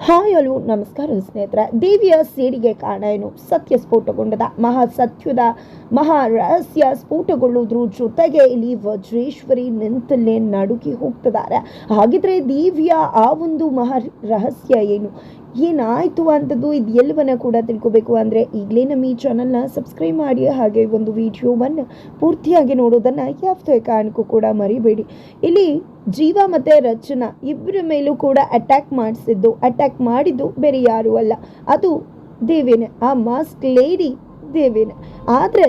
Hi hello, ನಮಸ್ಕಾರ ಸ್ನೇಹಿತರೆ. ದೇವಿಯ ಸೇಡಿಗೆ ಕಾರಣ ಏನು? ಸತ್ಯ ಸ್ಫೋಟಗೊಂಡದ ಮಹಾ ಸತ್ಯದ ಮಹಾ ರಹಸ್ಯ ಸ್ಫೋಟಗೊಳ್ಳುವುದ್ರ ಜೊತೆಗೆ ಇಲ್ಲಿ ವಜ್ರೇಶ್ವರಿ ನಿಂತಲ್ಲೇ ನಡುಕಿ ಹೋಗ್ತಿದ್ದಾರೆ. ಹಾಗಿದ್ರೆ ದೇವಿಯ ಆ ಒಂದು ಮಹಾ ರಹಸ್ಯ ಏನು? ಏನಾಯ್ತು ಅಂತದ್ದು ಇದು ಎಲ್ಲವನ್ನ ಕೂಡ ತಿಳ್ಕೊಬೇಕು ಅಂದರೆ ಈಗಲೇ ನಮ್ಮ ಈ ಚಾನಲ್ನ ಸಬ್ಸ್ಕ್ರೈಬ್ ಮಾಡಿ ಹಾಗೆ ಒಂದು ವಿಡಿಯೋವನ್ನು ಪೂರ್ತಿಯಾಗಿ ನೋಡೋದನ್ನು ಯಾವುದೇ ಕಾರಣಕ್ಕೂ ಕೂಡ ಮರಿಬೇಡಿ. ಇಲ್ಲಿ ಜೀವ ಮತ್ತು ರಚನಾ ಇಬ್ಬರ ಮೇಲೂ ಕೂಡ ಅಟ್ಯಾಕ್ ಮಾಡಿಸಿದ್ದು ಅಟ್ಯಾಕ್ ಮಾಡಿದ್ದು ಬೇರೆ ಯಾರೂ ಅಲ್ಲ. ಅದು ದೇವೇನೆ, ಆ ಮಾಸ್ಕ್ ಲೇಡಿ ದೇವೇನೆ. ಆದರೆ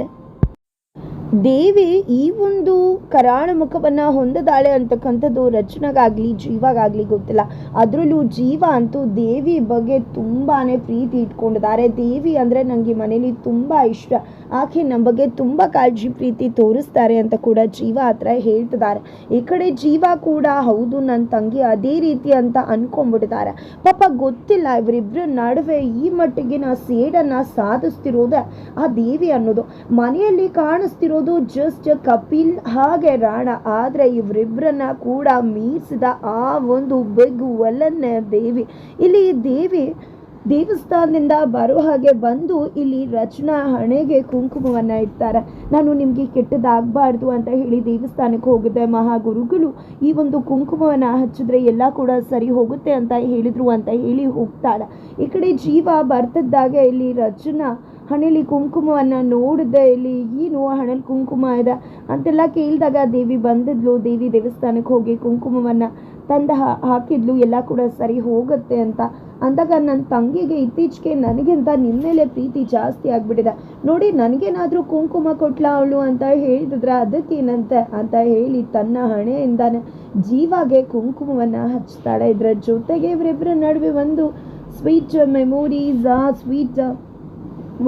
ದೇವಿ ಈ ಒಂದು ಕರಾಳ ಮುಖವನ್ನು ಹೊಂದದಾಳೆ ಅಂತಕ್ಕಂಥದ್ದು ರಚನೆಗಾಗಲಿ, ಜೀವಾಗಾಗಲಿ ಗೊತ್ತಿಲ್ಲ. ಅದರಲ್ಲೂ ಜೀವ ಅಂತೂ ದೇವಿ ಬಗ್ಗೆ ತುಂಬಾ ಪ್ರೀತಿ ಇಟ್ಕೊಂಡಿದ್ದಾರೆ. ದೇವಿ ಅಂದರೆ ನನಗೆ ಮನೇಲಿ ತುಂಬ ಇಷ್ಟ. ಆಕೆ ನಮ್ಮ ಬಗ್ಗೆ ತುಂಬ ಕಾಳಜಿ, ಪ್ರೀತಿ ತೋರಿಸ್ತಾರೆ ಅಂತ ಕೂಡ ಜೀವ ಹತ್ರ ಹೇಳ್ತಿದ್ದಾರೆ. ಈ ಕಡೆ ಜೀವ ಕೂಡ, ಹೌದು ನನ್ನ ತಂಗಿ ಅದೇ ರೀತಿ ಅಂತ ಅಂದ್ಕೊಂಡ್ಬಿಟ್ಟಿದ್ದಾರೆ ಪಾಪ ಗೊತ್ತಿಲ್ಲ ಇವರಿಬ್ಬರ ನಡುವೆ ಈ ಮಟ್ಟಿಗೆ ನಾ ಸೇಡನ್ನು ಸಾಧಿಸ್ತಿರೋದೆ ಆ ದೇವಿ ಅನ್ನೋದು. ಮನೆಯಲ್ಲಿ ಕಾಣಿಸ್ತಿರೋದು ಜಸ್ಟ್ ಕಪಿಲ್ ಹಾಗೆ ರಾಣ. ಆದರೆ ಇವರಿಬ್ಬರನ್ನ ಕೂಡ ಮೀರಿಸಿದ ಆ ಒಂದು ಬಿಗ್ ಒಲನ್ನ ದೇವಿ. ಇಲ್ಲಿ ದೇವಿ ದೇವಸ್ಥಾನದಿಂದ ಬರೋ ಹಾಗೆ ಬಂದು ಇಲ್ಲಿ ರಚನಾ ಹಣೆಗೆ ಕುಂಕುಮವನ್ನು ಇಡ್ತಾರೆ. ನಾನು ನಿಮಗೆ ಕೆಟ್ಟದಾಗಬಾರ್ದು ಅಂತ ಹೇಳಿ ದೇವಸ್ಥಾನಕ್ಕೆ ಹೋಗಿದ್ದೆ. ಮಹಾಗುರುಗಳು ಈ ಒಂದು ಕುಂಕುಮವನ್ನು ಹಚ್ಚಿದ್ರೆ ಎಲ್ಲ ಕೂಡ ಸರಿ ಹೋಗುತ್ತೆ ಅಂತ ಹೇಳಿದರು ಅಂತ ಹೇಳಿ ಹೋಗ್ತಾಳೆ. ಈ ಕಡೆ ಜೀವ ಬರ್ತಿದ್ದಾಗೆ ಇಲ್ಲಿ ರಚನಾ ಹಣೆಯಲ್ಲಿ ಕುಂಕುಮವನ್ನು ನೋಡಿದೆ ಇಲ್ಲಿ ಏನು ಹಣೆಯಲ್ಲಿ ಕುಂಕುಮ ಇದೆ? ಅಂತೆಲ್ಲ ಕೇಳಿದಾಗ ದೇವಿ ಬಂದಿದ್ಲು. ದೇವಿ ದೇವಸ್ಥಾನಕ್ಕೆ ಹೋಗಿ ಕುಂಕುಮವನ್ನು ತಂದು ಹಾಕಿದ್ಲು. ಎಲ್ಲ ಕೂಡ ಸರಿ ಹೋಗುತ್ತೆ ಅಂತ. ಅಂದಾಗ ನನ್ನ ತಂಗಿಗೆ ಇತ್ತೀಚೆಗೆ ನನಗಿಂತ ನಿಮ್ಮ ಮೇಲೆ ಪ್ರೀತಿ ಜಾಸ್ತಿ ಆಗಿಬಿಟ್ಟಿದೆ. ನೋಡಿ, ನನಗೇನಾದರೂ ಕುಂಕುಮ ಕೊಟ್ಲಾ ಅವಳು ಅಂತ ಹೇಳಿದ್ರೆ ಅದಕ್ಕೇನಂತೆ ಅಂತ ಹೇಳಿ ತನ್ನ ಹಣೆಯಿಂದಾನೆ ಜೀವಾಗೆ ಕುಂಕುಮವನ್ನು ಹಚ್ತಾಳೆ. ಇದರ ಜೊತೆಗೆ ಇವರಿಬ್ಬರ ನಡುವೆ ಒಂದು ಸ್ವೀಟ್ ಮೆಮೊರೀಸ್ ಆ ಸ್ವೀಟ್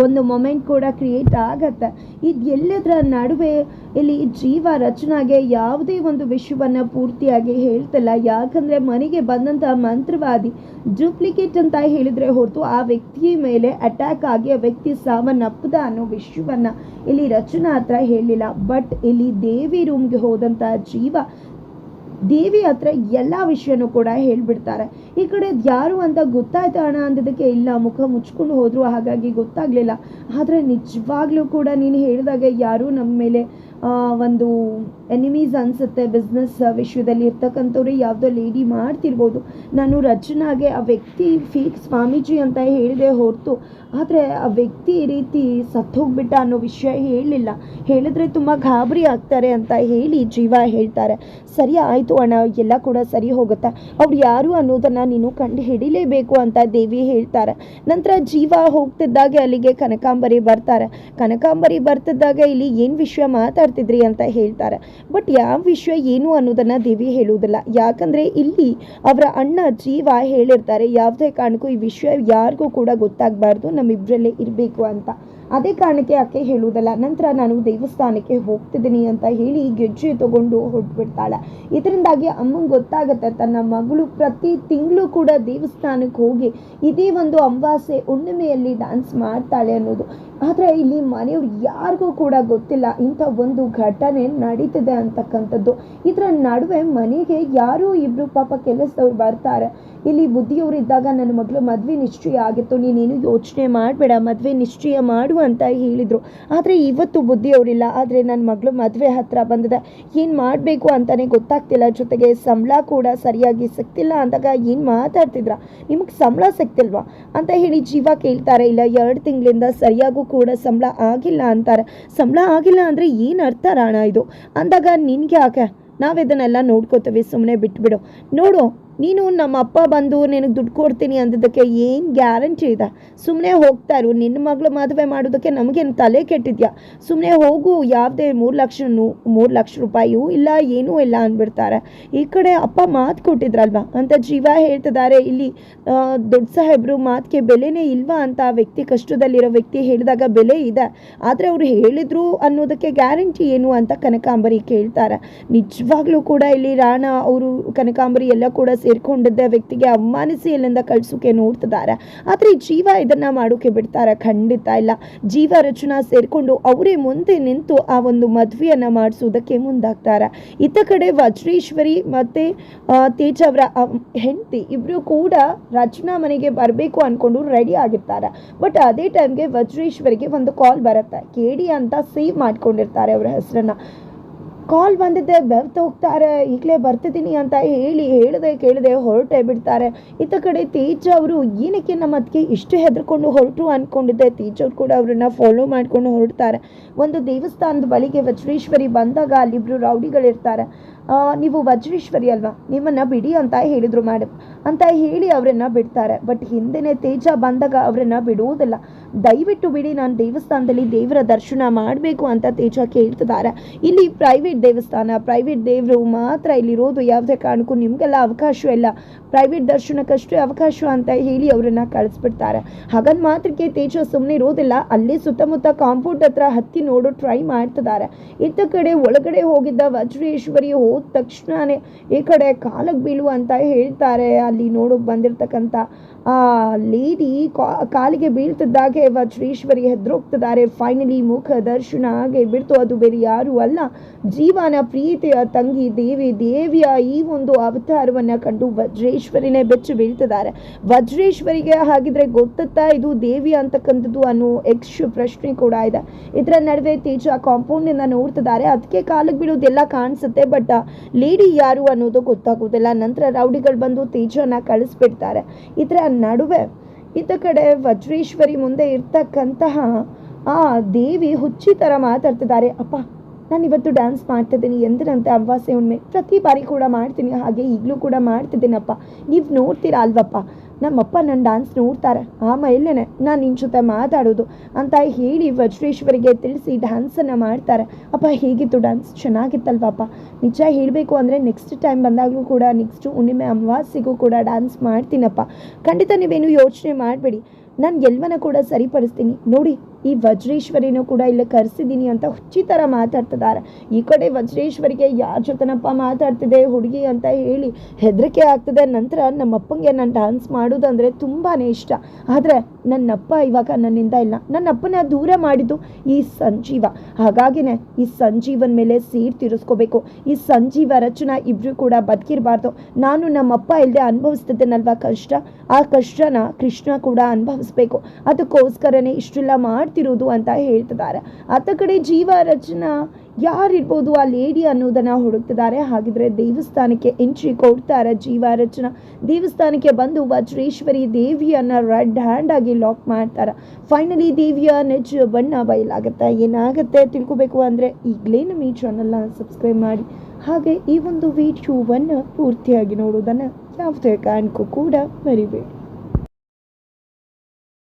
ಒಂದು ಮೊಮೆಂಟ್ ಕೂಡ ಕ್ರಿಯೇಟ್ ಆಗತ್ತೆ. ಇದು ಎಲ್ಲದರ ನಡುವೆ ಇಲ್ಲಿ ಜೀವ ರಚನಾಗೆ ಯಾವುದೇ ಒಂದು ವಿಷಯವನ್ನು ಪೂರ್ತಿಯಾಗಿ ಹೇಳ್ತಿಲ್ಲ. ಯಾಕಂದರೆ ಮನೆಗೆ ಬಂದಂಥ ಮಂತ್ರವಾದಿ ಡೂಪ್ಲಿಕೇಟ್ ಅಂತ ಹೇಳಿದರೆ ಹೊರತು ಆ ವ್ಯಕ್ತಿಯ ಮೇಲೆ ಅಟ್ಯಾಕ್ ಆಗಿ ಆ ವ್ಯಕ್ತಿ ಸಾವನ್ನಪ್ಪದ ಅನ್ನೋ ವಿಷಯವನ್ನು ಇಲ್ಲಿ ರಚನಾ ಹತ್ರ ಹೇಳಿಲ್ಲ. ಬಟ್ ಇಲ್ಲಿ ದೇವಿ ರೂಮ್ಗೆ ಹೋದಂಥ ಜೀವ ದೇವಿ ಹತ್ರ ಎಲ್ಲ ವಿಷಯನೂ ಕೂಡ ಹೇಳ್ಬಿಡ್ತಾರೆ. ಈ ಕಡೆ ಯಾರು ಅಂತ ಗೊತ್ತಾಯ್ತು ಅಣ್ಣ ಅಂದಿದ್ದಕ್ಕೆ ಇಲ್ಲ, ಮುಖ ಮುಚ್ಕೊಂಡು ಹೋದ್ರು ಹಾಗಾಗಿ ಗೊತ್ತಾಗ್ಲಿಲ್ಲ. ಆದರೆ ನಿಜವಾಗ್ಲೂ ಕೂಡ ನೀನು ಹೇಳಿದಾಗ ಯಾರು ನಮ್ಮ ಮೇಲೆ ಒಂದು ಎನಿಮೀಸ್ ಅನ್ಸುತ್ತೆ ಬಿಸ್ನೆಸ್ ವಿಷಯದಲ್ಲಿ ಇರ್ತಕ್ಕಂಥವ್ರು ಯಾವುದೋ ಲೇಡಿ ಮಾಡ್ತಿರ್ಬೋದು. ನಾನು ರಚನಾಗೆ ಆ ವ್ಯಕ್ತಿ ಫೇಕ್ ಸ್ವಾಮೀಜಿ ಅಂತ ಹೇಳಿದೆ ಹೊರತು, ಆದರೆ ಆ ವ್ಯಕ್ತಿ ಈ ರೀತಿ ಸತ್ತೋಗ್ಬಿಟ್ಟ ಅನ್ನೋ ವಿಷಯ ಹೇಳಲಿಲ್ಲ ಹೇಳಿದ್ರೆ ತುಂಬ ಗಾಬರಿ ಆಗ್ತಾರೆ ಅಂತ ಹೇಳಿ ಜೀವ ಹೇಳ್ತಾರೆ. ಸರಿ ಆಯಿತು ಅಣ್ಣ, ಎಲ್ಲ ಕೂಡ ಸರಿ ಹೋಗುತ್ತೆ. ಅವ್ರು ಯಾರು ಅನ್ನೋದನ್ನು ನೀನು ಕಂಡು ಹಿಡಿಲೇಬೇಕು ಅಂತ ದೇವಿ ಹೇಳ್ತಾರೆ. ನಂತರ ಜೀವ ಹೋಗ್ತಿದ್ದಾಗೆ ಅಲ್ಲಿಗೆ ಕನಕಾಂಬರಿ ಬರ್ತಾರೆ. ಕನಕಾಂಬರಿ ಬರ್ತಿದ್ದಾಗ ಇಲ್ಲಿ ಏನು ವಿಷಯ ಮಾತಾಡ್ತಿದ್ರಿ ಅಂತ ಹೇಳ್ತಾರೆ. ಬಟ್ ಯಾವ ವಿಷಯ ಏನು ಅನ್ನೋದನ್ನು ದೇವಿ ಹೇಳುವುದಿಲ್ಲ. ಯಾಕಂದರೆ ಇಲ್ಲಿ ಅವರ ಅಣ್ಣ ಜೀವ ಹೇಳಿರ್ತಾರೆ, ಯಾವುದೇ ಕಾರಣಕ್ಕೂ ಈ ವಿಷಯ ಯಾರಿಗೂ ಕೂಡ ಗೊತ್ತಾಗಬಾರ್ದು ನಮ್ಮಿಬ್ಬರಲ್ಲೇ ಇರಬೇಕು ಅಂತ. ಅದೇ ಕಾರಣಕ್ಕೆ ಆಕೆ ಹೇಳುವುದಲ್ಲ, ನಂತರ ನಾನು ದೇವಸ್ಥಾನಕ್ಕೆ ಹೋಗ್ತಿದ್ದೀನಿ ಅಂತ ಹೇಳಿ ಗೆಜ್ಜೆ ತಗೊಂಡು ಹೊರಟ್ಬಿಡ್ತಾಳೆ. ಇದರಿಂದಾಗಿ ಅಮ್ಮಂಗೆ ಗೊತ್ತಾಗುತ್ತೆ, ತನ್ನ ಮಗಳು ಪ್ರತಿ ತಿಂಗಳು ಕೂಡ ದೇವಸ್ಥಾನಕ್ಕೆ ಹೋಗಿ ಇದೇ ಒಂದು ಅಮಾವಾಸ್ಯೆ ಹುಣ್ಣಿಮೆಯಲ್ಲಿ ಡ್ಯಾನ್ಸ್ ಮಾಡ್ತಾಳೆ ಅನ್ನೋದು. ಆದರೆ ಇಲ್ಲಿ ಮನೆಯವ್ರು ಯಾರಿಗೂ ಕೂಡ ಗೊತ್ತಿಲ್ಲ, ಇಂಥ ಒಂದು ಘಟನೆ ನಡೀತಿದೆ ಅಂತಕ್ಕಂಥದ್ದು. ಇದರ ನಡುವೆ ಮನೆಗೆ ಯಾರೂ ಇಬ್ಬರು ಪಾಪ ಕೆಲಸದವ್ರು ಬರ್ತಾರೆ. ಇಲ್ಲಿ ಬುದ್ಧಿಯವರು ಇದ್ದಾಗ, ನನ್ನ ಮಗಳು ಮದುವೆ ನಿಶ್ಚಯ ಆಗಿತ್ತು, ನೀನೇನು ಯೋಚನೆ ಮಾಡಬೇಡ, ಮದುವೆ ನಿಶ್ಚಯ ಮಾಡು ಅಂತ ಹೇಳಿದರು. ಆದರೆ ಇವತ್ತು ಬುದ್ಧಿ ಅವರಿಲ್ಲ. ಆದರೆ ನನ್ನ ಮಗಳು ಮದುವೆ ಹತ್ರ ಬಂದಿದೆ. ಏನು ಮಾಡಬೇಕು ಅಂತಲೇ ಗೊತ್ತಾಗ್ತಿಲ್ಲ. ಜೊತೆಗೆ ಸಂಬಳ ಕೂಡ ಸರಿಯಾಗಿ ಸಿಗ್ತಿಲ್ಲ ಅಂದಾಗ ಏನು ಮಾತಾಡ್ತಿದ್ರ? ನಿಮಗೆ ಸಂಬಳ ಸಿಗ್ತಿಲ್ವಾ? ಅಂತ ಹೇಳಿ ಜೀವ ಕೇಳ್ತಾರೆ. ಇಲ್ಲ, ಎರಡು ತಿಂಗಳಿಂದ ಸರಿಯಾಗೂ ಕೂಡ ಸಂಬಳ ಆಗಿಲ್ಲ ಅಂತಾರೆ. ಸಂಬಳ ಆಗಿಲ್ಲ ಅಂದರೆ ಏನು ಅರ್ಥ ರಾಣ ಇದು? ಅಂದಾಗ ನಿನಗೆ ಯಾಕೆ ನಾವು ಇದನ್ನೆಲ್ಲ ನೋಡ್ಕೋತೀವಿ. ಸುಮ್ಮನೆ ಬಿಟ್ಬಿಡು. ನೋಡು ನೀನು ನಮ್ಮ ಅಪ್ಪ ಬಂದು ನಿನಗೆ ದುಡ್ಡು ಕೊಡ್ತೀನಿ ಅಂದಿದ್ದಕ್ಕೆ ಏನು ಗ್ಯಾರಂಟಿ ಇದೆ? ಸುಮ್ಮನೆ ಹೋಗ್ತಾರು ನಿನ್ನ ಮಗಳು ಮದುವೆ ಮಾಡೋದಕ್ಕೆ ನಮಗೇನು ತಲೆ ಕೆಟ್ಟಿದ್ಯಾ? ಸುಮ್ಮನೆ ಹೋಗು, ಯಾವುದೇ ಮೂರು ಲಕ್ಷ ಮೂರು ಲಕ್ಷ ರೂಪಾಯಿಯೂ ಇಲ್ಲ, ಏನೂ ಇಲ್ಲ ಅಂದ್ಬಿಡ್ತಾರೆ. ಈ ಕಡೆ ಅಪ್ಪ ಮಾತು ಕೊಟ್ಟಿದ್ರಲ್ವಾ? ಅಂತ ಜೀವ ಹೇಳ್ತಿದ್ದಾರೆ. ಇಲ್ಲಿ ದೊಡ್ಡ ಸಾಹೇಬರು ಮಾತಿಗೆ ಬೆಲೆನೇ ಇಲ್ವಾ ಅಂತ ವ್ಯಕ್ತಿ ಕಷ್ಟದಲ್ಲಿರೋ ವ್ಯಕ್ತಿ ಹೇಳಿದಾಗ ಬೆಲೆ ಇದೆ. ಆದರೆ ಅವರು ಹೇಳಿದ್ರು ಅನ್ನೋದಕ್ಕೆ ಗ್ಯಾರಂಟಿ ಏನು ಅಂತ ಕನಕಾಂಬರಿ ಕೇಳ್ತಾರೆ. ನಿಜವಾಗ್ಲೂ ಕೂಡ ಇಲ್ಲಿ ರಾಣ, ಅವರು ಕನಕಾಂಬರಿ ಎಲ್ಲ ಕೂಡ ಸೇರ್ಕೊಂಡಿದ್ದ ವ್ಯಕ್ತಿಗೆ ಅವಮಾನಿಸಿ ಇಲ್ಲಿಂದ ಕಳ್ಸೋಕೆ ನೋಡ್ತಿದ್ದಾರೆ. ಆದರೆ ಜೀವ ಇದನ್ನ ಮಾಡೋಕೆ ಬಿಡ್ತಾರೆ? ಖಂಡಿತ ಇಲ್ಲ. ಜೀವ ರಚನಾ ಸೇರ್ಕೊಂಡು ಅವರೇ ಮುಂದೆ ನಿಂತು ಆ ಒಂದು ಮದುವೆಯನ್ನ ಮಾಡಿಸೋದಕ್ಕೆ ಮುಂದಾಗ್ತಾರೆ. ಇತ್ತ ಕಡೆ ವಜ್ರೇಶ್ವರಿ ಮತ್ತೆ ತೇಜ ಅವರ ಹೆಂಡತಿ ಇಬ್ರು ಕೂಡ ರಚನಾ ಮನೆಗೆ ಬರಬೇಕು ಅನ್ಕೊಂಡು ರೆಡಿ ಆಗಿರ್ತಾರೆ. ಬಟ್ ಅದೇ ಟೈಮ್ಗೆ ವಜ್ರೇಶ್ವರಿಗೆ ಒಂದು ಕಾಲ್ ಬರುತ್ತೆ. ಕೇಡಿ ಅಂತ ಸೇವ್ ಮಾಡ್ಕೊಂಡಿರ್ತಾರೆ ಅವರ ಹೆಸರನ್ನ. ಕಾಲ್ ಬಂದಿದ್ದೆ, ಬೆವ್ತು ಹೋಗ್ತಾರೆ, ಈಗಲೇ ಬರ್ತಿದ್ದೀನಿ ಅಂತ ಹೇಳಿ ಹೇಳದೆ, ಕೇಳದೆ, ಹೊರಟೇ ಬಿಡ್ತಾರೆ. ಇತ್ತ ಕಡೆ ತೇಜ್ ಅವರು, ಏನಕ್ಕೆ ನಮ್ಮ ಅದಕ್ಕೆ ಇಷ್ಟು ಹೆದರ್ಕೊಂಡು ಹೊರಟು? ಅಂದ್ಕೊಂಡಿದ್ದೆ ಅವ್ರು ಕೂಡ ಅವ್ರನ್ನ ಫಾಲೋ ಮಾಡ್ಕೊಂಡು ಹೊರಡ್ತಾರೆ. ಒಂದು ದೇವಸ್ಥಾನದ ಬಳಿಗೆ ವಜ್ರೇಶ್ವರಿ ಬಂದಾಗ ಅಲ್ಲಿಬ್ರು ರೌಡಿಗಳಿರ್ತಾರೆ. ನೀವು ವಜ್ರೇಶ್ವರಿ ಅಲ್ವಾ? ನಿಮ್ಮನ್ನ ಬಿಡಿ ಅಂತ ಹೇಳಿದರು ಮೇಡಮ್ ಅಂತ ಹೇಳಿ ಅವರನ್ನು ಬಿಡ್ತಾರೆ. ಬಟ್ ಹಿಂದೆನೆ ತೇಜ ಬಂದಾಗ ಅವರನ್ನು ಬಿಡುವುದಿಲ್ಲ. ದಯವಿಟ್ಟು ಬಿಡಿ, ನಾನು ದೇವಸ್ಥಾನದಲ್ಲಿ ದೇವರ ದರ್ಶನ ಮಾಡಬೇಕು ಅಂತ ತೇಜ ಕೇಳ್ತಿದ್ದಾರೆ. ಇಲ್ಲಿ ಪ್ರೈವೇಟ್ ದೇವಸ್ಥಾನ ಪ್ರೈವೇಟ್ ದೇವರು ಮಾತ್ರ ಇಲ್ಲಿರೋದು. ಯಾವುದೇ ಕಾರಣಕ್ಕೂ ನಿಮಗೆಲ್ಲ ಅವಕಾಶ ಇಲ್ಲ. ಪ್ರೈವೇಟ್ ದರ್ಶನಕ್ಕಷ್ಟೇ ಅವಕಾಶ ಅಂತ ಹೇಳಿ ಅವರನ್ನು ಕಳಿಸ್ಬಿಡ್ತಾರೆ. ಹಾಗಂದ್ ಮಾತ್ರಕ್ಕೆ ತೇಜ ಸುಮ್ಮನೆ ಇರೋದಿಲ್ಲ. ಅಲ್ಲೇ ಸುತ್ತಮುತ್ತ ಕಾಂಪೌಂಡ್ ಹತ್ರ ಹತ್ತಿ ನೋಡೋ ಟ್ರೈ ಮಾಡ್ತಿದ್ದಾರೆ. ಇತ್ತ ಕಡೆ ಒಳಗಡೆ ಹೋಗಿದ್ದ ವಜ್ರೇಶ್ವರಿ ತಕ್ಷಣನೇ ಈ ಕಡೆ ಕಾಲಕ್ಕೆ ಬೀಳು ಅಂತ ಹೇಳ್ತಾರೆ. ಅಲ್ಲಿ ನೋಡೋಕೆ ಬಂದಿರತಕ್ಕಂಥ ಆ ಲೇಡಿ ಕಾಲಿಗೆ ಬೀಳ್ತಿದ್ದಾಗೆ ವಜ್ರೇಶ್ವರಿ ಹೆದ್ರೋಗ್ತಿದ್ದಾರೆ. ಫೈನಲಿ ಮುಖ ದರ್ಶನ ಹಾಗೆ ಬಿಡ್ತು. ಅದು ಬೇರೆ ಯಾರು ಅಲ್ಲ. ಜೀವನ ಪ್ರೀತಿಯ ತಂಗಿ ದೇವಿ. ದೇವಿಯ ಈ ಒಂದು ಅವತಾರವನ್ನ ಕಂಡು ವಜ್ರೇಶ್ವರಿನೇ ಬೆಚ್ಚಿ ಬೀಳ್ತಿದ್ದಾರೆ. ವಜ್ರೇಶ್ವರಿಗೆ ಹಾಗಿದ್ರೆ ಗೊತ್ತತ್ತಾ ಇದು ದೇವಿ ಅಂತಕ್ಕಂಥದ್ದು ಅನ್ನೋ ಶು ಪ್ರಶ್ನೆ ಕೂಡ ಇದೆ. ಇದರ ನಡುವೆ ತೇಜ ಕಾಂಪೌಂಡಿಂದ ನೋಡ್ತಿದ್ದಾರೆ. ಅದಕ್ಕೆ ಕಾಲಿಗೆ ಬೀಳೋದೆಲ್ಲ ಕಾಣಿಸುತ್ತೆ ಬಟ್ ಲೇಡಿ ಯಾರು ಅನ್ನೋದು ಗೊತ್ತಾಗೋದಿಲ್ಲ. ನಂತರ ರೌಡಿಗಳು ಬಂದು ತೇಜನ ಕಳಿಸ್ಬಿಡ್ತಾರೆ. ಇದರ ನಡುವೆ. ಇತ್ತ ಕಡೆ ವಜ್ರೇಶ್ವರಿ ಮುಂದೆ ಇರ್ತಕ್ಕಂತಹ ಆ ದೇವಿ ಹುಚ್ಚಿ ಥರ ಮಾತಾಡ್ತಿದ್ದಾರೆ. ಅಪ್ಪ, ನಾನು ಇವತ್ತು ಡ್ಯಾನ್ಸ್ ಮಾಡ್ತಿದ್ದೀನಿ. ಎಂದಿನಂತೆ ಅವಾಸೆ ಹುಣ್ಣಿಮೆ? ಪ್ರತಿ ಬಾರಿ ಕೂಡ ಮಾಡ್ತೀನಿ. ಹಾಗೆ ಈಗಲೂ ಕೂಡ ಮಾಡ್ತಿದ್ದೀನಪ್ಪ. ನೀವು ನೋಡ್ತೀರಾ ಅಲ್ವಪ್ಪ? ನಮ್ಮಪ್ಪ ನನ್ನ ಡಾನ್ಸ್ ನೋಡ್ತಾರೆ. ಆಮೇಲೆ ನಾನು ನಿನ್ನ ಜೊತೆ ಮಾತಾಡೋದು ಅಂತ ಹೇಳಿ ವಜ್ರೇಶ್ವರಿಗೆ ತಿಳಿಸಿ ಡ್ಯಾನ್ಸನ್ನು ಮಾಡ್ತಾರೆ. ಅಪ್ಪ, ಹೇಗಿತ್ತು ಡ್ಯಾನ್ಸ್ ಚೆನ್ನಾಗಿತ್ತಲ್ವಪ್ಪ. ನಿಜ ಹೇಳಬೇಕು ಅಂದರೆ ನೆಕ್ಸ್ಟ್ ಟೈಮ್ ಬಂದಾಗಲೂ ಕೂಡ ನೆಕ್ಸ್ಟ್ ಹುಣ್ಣಿಮೆ ಅಮಾವಾಸ್ಯೆಗೂ ಕೂಡ ಡ್ಯಾನ್ಸ್ ಮಾಡ್ತೀನಪ್ಪ. ಖಂಡಿತ ನೀವೇನು ಯೋಚನೆ ಮಾಡಬೇಡಿ. ನಾನು ಎಲ್ಲವನ್ನ ಕೂಡ ಸರಿಪಡಿಸ್ತೀನಿ. ನೋಡಿ ಈ ವಜ್ರೇಶ್ವರಿನೂ ಕೂಡ ಇಲ್ಲಿ ಕರೆಸಿದ್ದೀನಿ ಅಂತ ಹುಚ್ಚಿ ಥರ ಮಾತಾಡ್ತಿದ್ದಾರೆ. ಈ ಕಡೆ ವಜ್ರೇಶ್ವರಿಗೆ ಯಾರ ಜೊತೆನಪ್ಪ ಮಾತಾಡ್ತಿದೆ, ಹುಡುಗಿ ಅಂತ ಹೇಳಿ ಹೆದರಿಕೆ ಆಗ್ತದೆ. ನಂತರ ನಮ್ಮಪ್ಪಂಗೆ ನಾನು ಡ್ಯಾನ್ಸ್ ಮಾಡೋದಂದರೆ ತುಂಬಾ ಇಷ್ಟ. ಆದರೆ ನನ್ನಪ್ಪ ಇವಾಗ ನನ್ನಿಂದ ಇಲ್ಲ. ನನ್ನಪ್ಪನ ದೂರ ಮಾಡಿದ್ದು ಈ ಸಂಜೀವ. ಹಾಗಾಗಿನೇ ಈ ಸಂಜೀವನ ಮೇಲೆ ಸೀಟ್ ತಿರುಸ್ಕೋಬೇಕು. ಈ ಸಂಜೀವ ರಚನಾ ಇಬ್ಬರು ಕೂಡ ಬದುಕಿರಬಾರ್ದು. ನಾನು ನಮ್ಮಪ್ಪ ಇಲ್ಲದೆ ಅನುಭವಿಸ್ತಿದ್ದೇನಲ್ವಾ ಕಷ್ಟ? ಆ ಕಷ್ಟನ ಕೃಷ್ಣ ಕೂಡ ಅನುಭವಿಸ್ಬೇಕು. ಅದಕ್ಕೋಸ್ಕರನೇ ಇಷ್ಟೆಲ್ಲ ಮಾಡ್ತಿರೋದು ಅಂತ ಹೇಳ್ತಿದ್ದಾರೆ. ಅತ್ತ ಕಡೆ ಜೀವ ರಚನಾ ಯಾರಿರ್ಬೋದು, ಆ ಲೇಡಿ ಅನ್ನೋದನ್ನ ಹುಡುಕ್ತಿದ್ದಾರೆ. ಹಾಗಿದ್ರೆ ದೇವಸ್ಥಾನಕ್ಕೆ ಎಂಟ್ರಿ ಕೊಡ್ತಾರೆ ಜೀವ ರಚನಾ. ದೇವಸ್ಥಾನಕ್ಕೆ ಬಂದು ವಜ್ರೇಶ್ವರಿ ದೇವಿಯನ್ನ ರೆಡ್ ಹ್ಯಾಂಡ್ ಆಗಿ ಲಾಕ್ ಮಾಡ್ತಾರೆ. ಫೈನಲಿ ದೇವಿಯ ನಿಜ ಬಣ್ಣ ಬಯಲಾಗುತ್ತೆ. ಏನಾಗುತ್ತೆ ತಿಳ್ಕೊಬೇಕು ಅಂದರೆ ಈಗಲೇ ನಮ್ಮ ಈ ಚಾನಲ್ನ ಸಬ್ಸ್ಕ್ರೈಬ್ ಮಾಡಿ. ಹಾಗೆ ಈ ಒಂದು ವಿಡಿಯೋವನ್ನು ಪೂರ್ತಿಯಾಗಿ ನೋಡೋದನ್ನು ಯಾವುದೇ ಕಾರಣಕ್ಕೂ ಕೂಡ ಮರಿಬೇಡಿ.